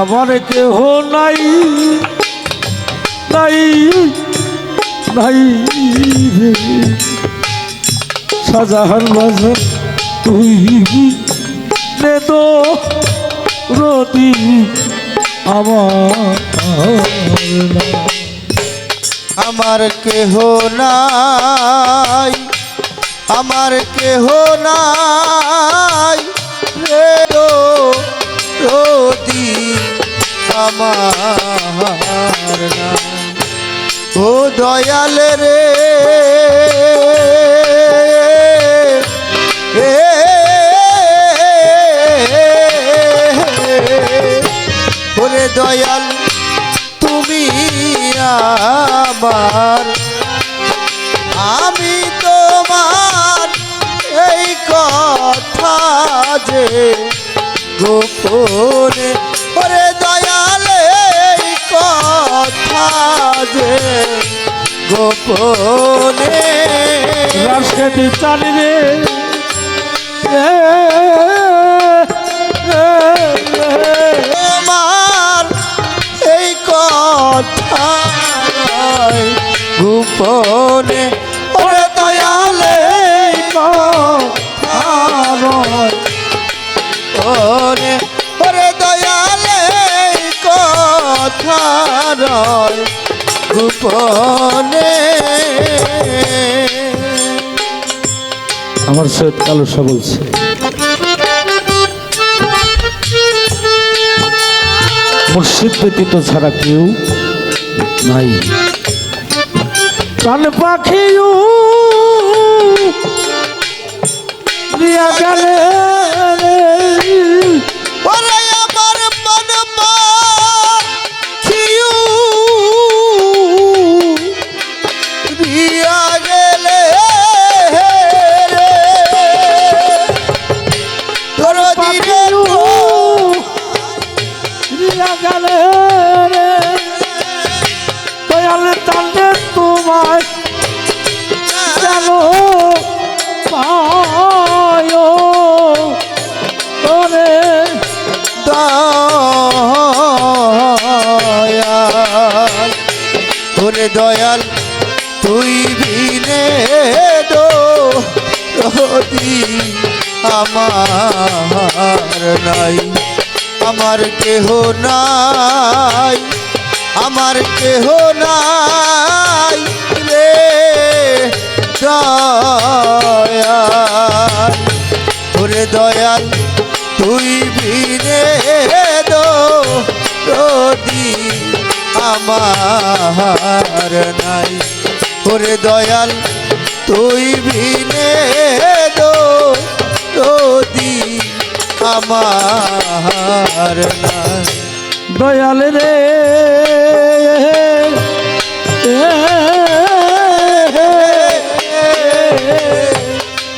আমার কেহ নাই নাই নাই রে। শাহজাহান বাজার তুই নে তো রতি আমার আমার কেহ নাই, আমার কেহ নাই রে। আমার ও দয়াল রে। দয়াল তুমি আমার গোপনে রাজখাটি চালি রে এ, এ, এ, তোমার এই কথা গোপনে ওরে দয়ালে ওরে ওরে দয়ালে কথা নয় গোপনে আমার সৈয়দ কালুসা বলছে মুর্শিদ ব্যতীত ছাড়া কেউ নাই। কান পাখিও দিয়া গেলে দয়াল তুই বিনে রদি আমার নাই, আমার কেহ নাই, আমার কেহ নাই রে দয়াল। ওরে দয়াল, তুই বিনে দো রদি আমার নাই। ওরে দয়াল, তুই বিনে দো আমার নাই। দয়াল রে,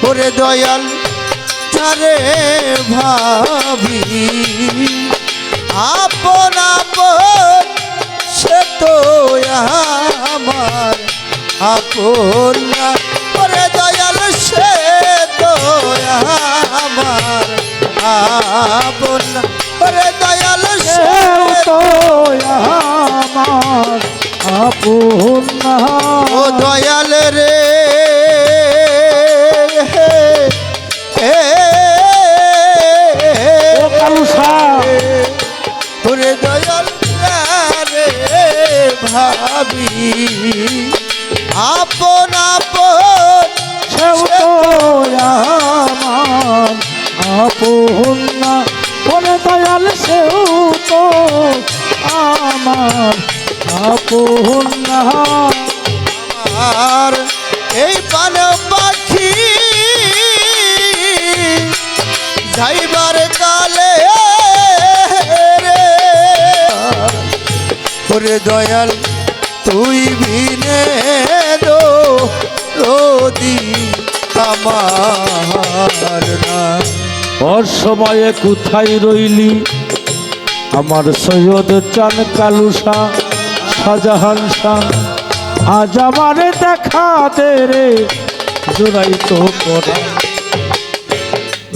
ওরে দয়াল, তারে ভাবি আপন ও দয়াল রে ও কালুসা। ওরে দয়াল রে ভাবি। আপন আপন না আর এই পান পাখি যাইবার কালে রে। ওরে দয়াল তুই বিনে দো রোদি আমার না। ওর কোথায় রইলি? আমার সৈয়দ চান কালুসা। শাহজাহান শাহ, আজ আমারে দেখা দে রে, জোড়াই তো করা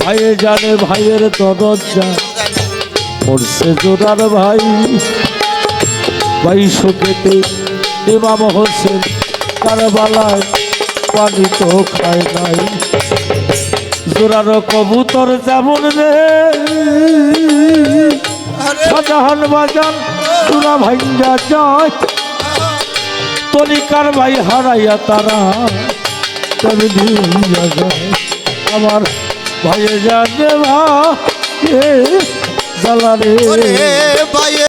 ভাইয়ে জানে ভাইয়ের দরজা মরছে জোরার ভাই। ভাই শোকেতে ইমাম হোসেন কারবালায় পানি তো খায় নাই। জোরার কবুতর যেমন রে শাহজাহান বাজান চূড়া ভাঙ্গা যায়। তলিকার ভাই হারাইয়া তারা তবে যায়। আমার ভাইয়ে যা দেবা জ্বালা রে বাইয়ে